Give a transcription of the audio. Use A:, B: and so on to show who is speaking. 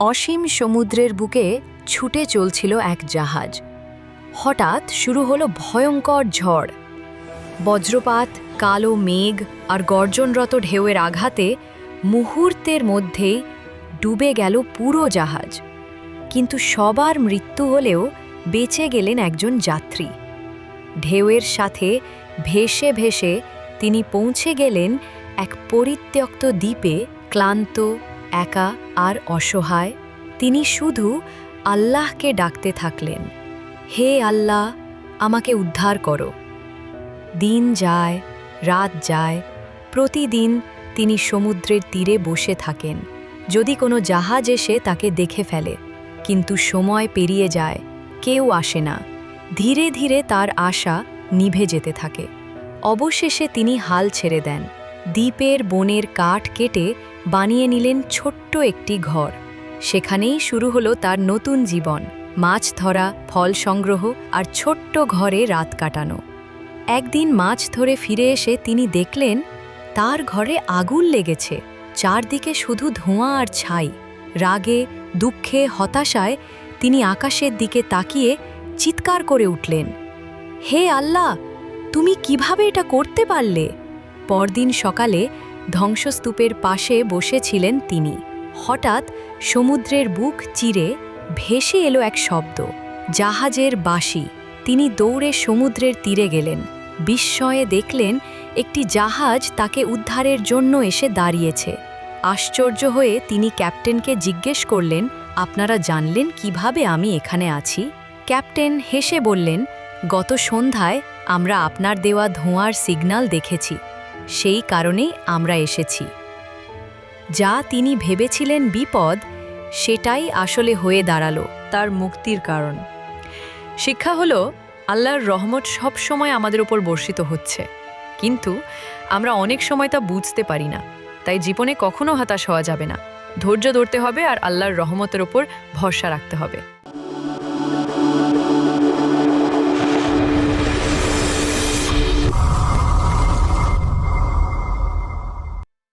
A: অসীম সমুদ্রের বুকে ছুটে চলছিল এক জাহাজ। হঠাৎ শুরু হলো ভয়ঙ্কর ঝড়। বজ্রপাত, কালো মেঘ আর গর্জনরত ঢেউয়ের আঘাতে মুহূর্তের মধ্যেই ডুবে গেল পুরো জাহাজ। কিন্তু সবার মৃত্যু হলেও বেঁচে গেলেন একজন যাত্রী। ঢেউয়ের সাথে ভেসে ভেসে তিনি পৌঁছে গেলেন এক পরিত্যক্ত দ্বীপে ক্লান্ত একা আর অসহায়, তিনি শুধু আল্লাহকে ডাকতে থাকলেন। হে আল্লাহ, আমাকে উদ্ধার করো। দিন যায়, রাত যায়, প্রতিদিন তিনি সমুদ্রের তীরে বসে থাকেন। যদি কোনো জাহাজ এসে তাকে দেখে ফেলে, কিন্তু সময় পেরিয়ে যায়, কেউ আসে না। ধীরে ধীরে তার আশা নিভে যেতে থাকে। অবশেষে তিনি হাল ছেড়ে দেন। দ্বীপের বনের কাঠ কেটে বানিয়ে নিলেন ছোট্ট একটি ঘর। সেখানেই শুরু হলো তার নতুন জীবন, মাছ ধরা, ফল সংগ্রহ আর ছোট্ট ঘরে রাত কাটানো। একদিন মাছ ধরে ফিরে এসে তিনি দেখলেন, তার ঘরে আগুন লেগেছে, চারদিকে শুধু ধোঁয়া আর ছাই। রাগে, দুঃখে, হতাশায় তিনি আকাশের দিকে তাকিয়ে চিৎকার করে উঠলেন, হে আল্লাহ, তুমি কীভাবে এটা করতে পারলে? পরদিন সকালে ধ্বংসস্তূপের পাশে বসেছিলেন তিনি। হঠাৎ সমুদ্রের বুক চিরে ভেসে এলো এক শব্দ, জাহাজের বাঁশি। তিনি দৌড়ে সমুদ্রের তীরে গেলেন। বিস্ময়ে দেখলেন একটি জাহাজ তাকে উদ্ধারের জন্য এসে দাঁড়িয়েছে। আশ্চর্য হয়ে তিনি ক্যাপ্টেনকে জিজ্ঞেস করলেন, আপনারা জানলেন কীভাবে আমি এখানে আছি? ক্যাপ্টেন হেসে বললেন, গত সন্ধ্যায় আমরা আপনার দেওয়া ধোঁয়ার সিগন্যাল দেখেছি। সেই কারণেই আমরা এসেছি। যা তিনি ভেবেছিলেন বিপদ, সেটাই আসলে হয়ে দাঁড়াল তার মুক্তির কারণ। শিক্ষা হলো, আল্লাহর রহমত সব সময় আমাদের উপর বর্ষিত হচ্ছে। কিন্তু আমরা অনেক সময় তা বুঝতে পারি না, তাই জীবনে কখনো হতাশ হওয়া যাবে না। ধৈর্য ধরতে হবে আর আল্লাহর রহমতের ওপর ভরসা রাখতে হবে।